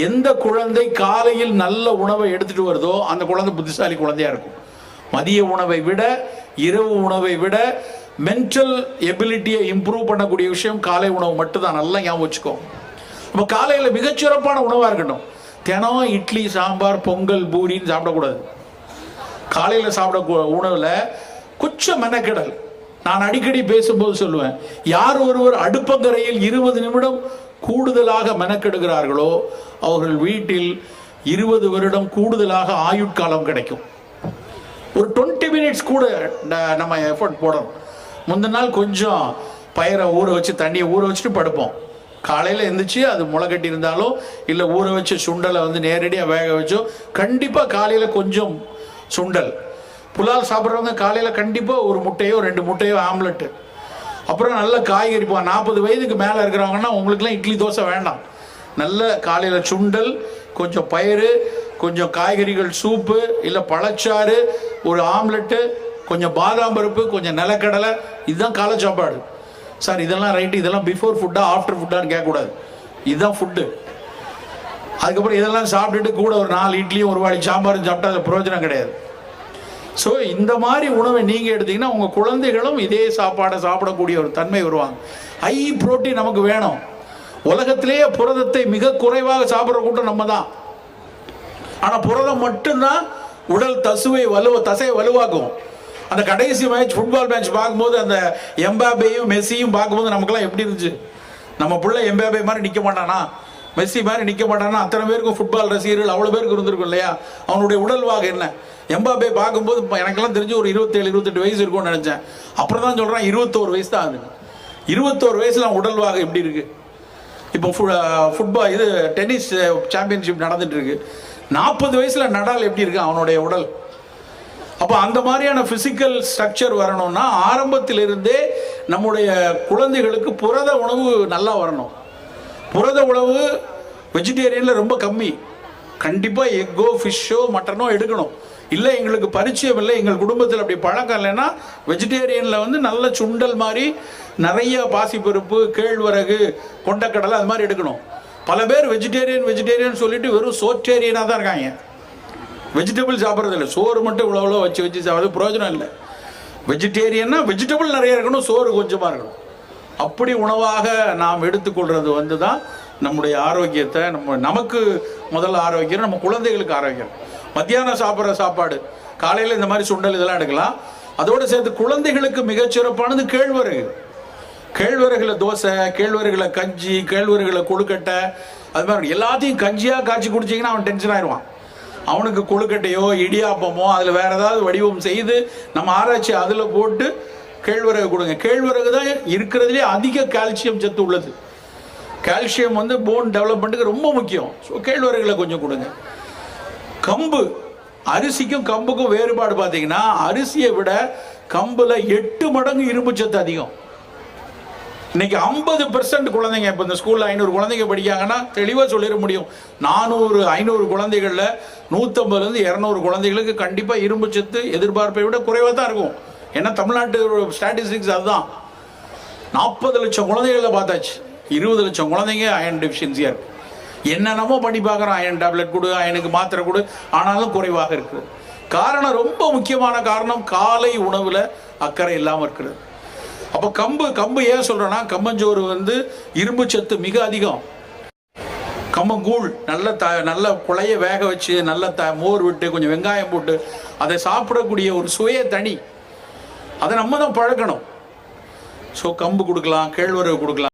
எந்த குழந்தை காலையில் நல்ல உணவை எடுத்துட்டு வருதோ அந்த குழந்தை புத்திசாலி குழந்தையா இருக்கும். மதிய உணவை விட இரவு உணவை விட மென்டல் எபிலிட்டியை இம்ப்ரூவ் பண்ணக்கூடிய விஷயம் காலை உணவு மட்டும்தான். நல்லா ஞாபகம் வச்சுக்கோ. நம்ம காலையில் மிகச்சிறப்பான உணவாக இருக்கட்டும். தினம் இட்லி சாம்பார் பொங்கல் பூரின்னு சாப்பிடக்கூடாது. காலையில் சாப்பிட உணவில் குச்ச மெனக்கெடல். நான் அடிக்கடி பேசும்போது சொல்லுவேன் யார் ஒருவர் அடுப்பங்கரையில் இருபது நிமிடம் கூடுதலாக மெனக்கெடுகிறார்களோ அவர்கள் வீட்டில் இருபது வருடம் கூடுதலாக ஆயுட்காலம் கிடைக்கும். ஒரு டுவெண்ட்டி மினிட்ஸ் கூட நம்ம எஃபர்ட் போடணும். முந்தின நாள் கொஞ்சம் பயிரை ஊற வச்சு தண்ணியை ஊற வச்சுட்டு படுப்போம். காலையில் எழுந்திரிச்சு அது முளைக்கட்டி இருந்தாலும் இல்லை ஊற வச்ச சுண்டலை வந்து நேரடியாக வேக வச்சோ கண்டிப்பாக காலையில் கொஞ்சம் சுண்டல். புலால் சாப்பிட்றவங்க காலையில் கண்டிப்பாக ஒரு முட்டையோ ரெண்டு முட்டையோ ஆம்லெட்டு. அப்புறம் நல்ல காய்கறி இப்போ நாற்பது வயதுக்கு மேலே இருக்கிறவங்கன்னா உங்களுக்குலாம் இட்லி தோசை வேண்டாம். நல்ல காலையில் சுண்டல் கொஞ்சம் பயிறு கொஞ்சம் காய்கறிகள் சூப்பு இல்லை பழச்சாறு ஒரு ஆம்லெட்டு கொஞ்சம் பாதாம் பருப்பு கொஞ்சம் நிலக்கடலை. இதுதான் காலை சாப்பாடு. சார் இதெல்லாம் ரைட்டு இதெல்லாம் பிஃபோர் ஃபுட்டா ஆஃப்டர் ஃபுட்டான்னு கேட்கக்கூடாது. இதுதான் ஃபுட்டு அதுக்கப்புறம் இதெல்லாம் சாப்பிட்டுட்டு கூட ஒரு நாலு இட்லியும் ஒரு வாடி சாம்பாரும் சாப்பிட்டா அது பிரயோஜனம் கிடையாது. ஸோ இந்த மாதிரி உணவை நீங்கள் எடுத்தீங்கன்னா உங்கள் குழந்தைகளும் இதே சாப்பாடை சாப்பிடக்கூடிய ஒரு தன்மை வருவாங்க ஹை புரோட்டீன் நமக்கு வேணும். உலகத்திலேயே புரதத்தை மிக குறைவாக சாப்பிட்ற கூட்டம் நம்ம தான் ஆனால் புரதம் மட்டும்தான் உடல் தசுவை வலுவ தசையை வலுவாக்கும். அந்த கடைசி மேட்ச் ஃபுட்பால் மேட்ச் பார்க்கும்போது அந்த எம்பாபேயும் மெஸ்ஸியும் பார்க்கும்போது நமக்குலாம் எப்படி இருந்துச்சு? நம்ம பிள்ளை எம்பாபே மாதிரி நிற்க மாட்டானா? மெஸ்ஸி மாதிரி நிற்க மாட்டான்னா அத்தனை பேருக்கும் ஃபுட்பால் ரசிகர்கள் அவ்வளோ பேருக்கு இருந்திருக்கும் இல்லையா? அவனுடைய உடல்வாக என்ன? எம்பாபே பார்க்கும்போது எனக்கெல்லாம் தெரிஞ்சு ஒரு இருபத்தேழு இருபத்தெட்டு வயசு இருக்கும்னு நினச்சேன். அப்புறம் தான் சொல்கிறான் இருபத்தோரு வயசு தான் ஆகுது. இருபத்தோரு வயசில் அவன் உடல்வாக எப்படி இருக்கு? இப்போ ஃபுட்பால் இது டென்னிஸ் சாம்பியன்ஷிப் நடந்துட்டு இருக்கு. நாற்பது வயசில் நடால் எப்படி இருக்கு அவனுடைய உடல்? அப்போ அந்த மாதிரியான ஃபிசிக்கல் ஸ்ட்ரக்சர் வரணும்னா ஆரம்பத்திலிருந்தே நம்முடைய குழந்தைகளுக்கு புரத உணவு நல்லா வரணும். புரத உணவு வெஜிடேரியனில் ரொம்ப கம்மி. கண்டிப்பாக எக்கோ ஃபிஷ்ஷோ மட்டனோ எடுக்கணும். இல்லை எங்களுக்கு பரிச்சயம் இல்லை எங்கள் குடும்பத்தில் அப்படி பழக்கம் இல்லைன்னா வெஜிடேரியனில் வந்து நல்ல சுண்டல் மாதிரி நிறைய பாசிப்பருப்பு கேழ்வரகு கொண்டக்கடலை அது மாதிரி எடுக்கணும். பல பேர் வெஜிடேரியன் வெஜிடேரியன் சொல்லிட்டு வெறும் சோற்றேரியனாக தான் இருக்காங்க. வெஜிடபிள் சாப்பிட்றது இல்லை. சோறு மட்டும் இவ்வளோ இவ்வளோ வச்சு வச்சு சாப்பிட்றது பிரயோஜனம் இல்லை. வெஜிடேரியன்னா வெஜிடபிள் நிறைய இருக்கணும் சோறு கொஞ்சமாக இருக்கணும். அப்படி உணவாக நாம் எடுத்துக்கொள்றது வந்து தான் நம்முடைய ஆரோக்கியத்தை நம்ம நமக்கு முதல்ல ஆரோக்கியம் நம்ம குழந்தைகளுக்கு ஆரோக்கியம். மத்தியானம் சாப்பிட்ற சாப்பாடு காலையில் இந்த மாதிரி சுண்டல் இதெல்லாம் எடுக்கலாம். அதோடு சேர்த்து குழந்தைகளுக்கு மிகச்சிறப்பானது கேழ்வரகு. கேழ்வரகுல தோசை கேழ்வரகுல கஞ்சி கேழ்வரகுல கொழுக்கட்டை அது மாதிரி எல்லாத்தையும் கஞ்சியாக காய்ச்சி குடிச்சிங்கன்னா அவன் டென்ஷன் ஆயிடுவான். அவனுக்கு கொழுக்கட்டையோ இடியாப்பமோ அதில் வேற ஏதாவது வடிவம் செய்து நம்ம ஆராய்ச்சி அதில் போட்டு கேழ்வரகு கொடுங்க. கேழ்வரகு தான் இருக்கிறதுலே அதிக கால்சியம் சத்து உள்ளது. கால்சியம் வந்து போன் டெவலப்மெண்ட்டுக்கு ரொம்ப முக்கியம். ஸோ கேழ்வரகில் கொஞ்சம் கொடுங்க. கம்பு அரிசிக்கும் கம்புக்கும் வேறுபாடு பார்த்தீங்கன்னா அரிசியை விட கம்பில் எட்டு மடங்கு இரும்பு சத்து அதிகம். இன்னைக்கு ஐம்பது பெர்சன்ட் குழந்தைங்க இப்போ இந்த ஸ்கூலில் ஐநூறு குழந்தைங்க படிக்காங்கன்னா தெளிவாக சொல்லிட முடியும். நானூறு ஐநூறு குழந்தைகளில் நூற்றம்பதுலேருந்து இரநூறு குழந்தைகளுக்கு கண்டிப்பாக இரும்பு சத்து எதிர்பார்ப்பை விட குறைவாக தான் இருக்கும். ஏன்னா தமிழ்நாட்டு ஸ்டாட்டிஸ்டிக்ஸ் அதுதான். நாற்பது லட்சம் குழந்தைகளில் பார்த்தாச்சு. இருபது லட்சம் குழந்தைங்க அயன் டெஃபிஷியன்சியாக இருக்குது என்னென்னமோ பண்ணி பார்க்குறோம் அயன் டேப்லெட் கொடு அயனுக்கு மாத்திரை கொடு. ஆனாலும் குறைவாக இருக்குது காரணம் ரொம்ப முக்கியமான காரணம் காலை உணவில் அக்கறை இல்லாமல் இருக்கிறது. அப்போ கம்பு கம்பு ஏன் சொல்கிறேன்னா கம்பஞ்சோறு வந்து இரும்பு சத்து மிக அதிகம். கம்மங்கூழ் நல்ல த நல்ல குழைய வேக வச்சு நல்ல த மோர் விட்டு கொஞ்சம் வெங்காயம் போட்டு அதை சாப்பிடக்கூடிய ஒரு சுவையை தனி. அதை நம்ம தான் பழக்கணும் ஸோ கம்பு கொடுக்கலாம் கேழ்வரகு கொடுக்கலாம்.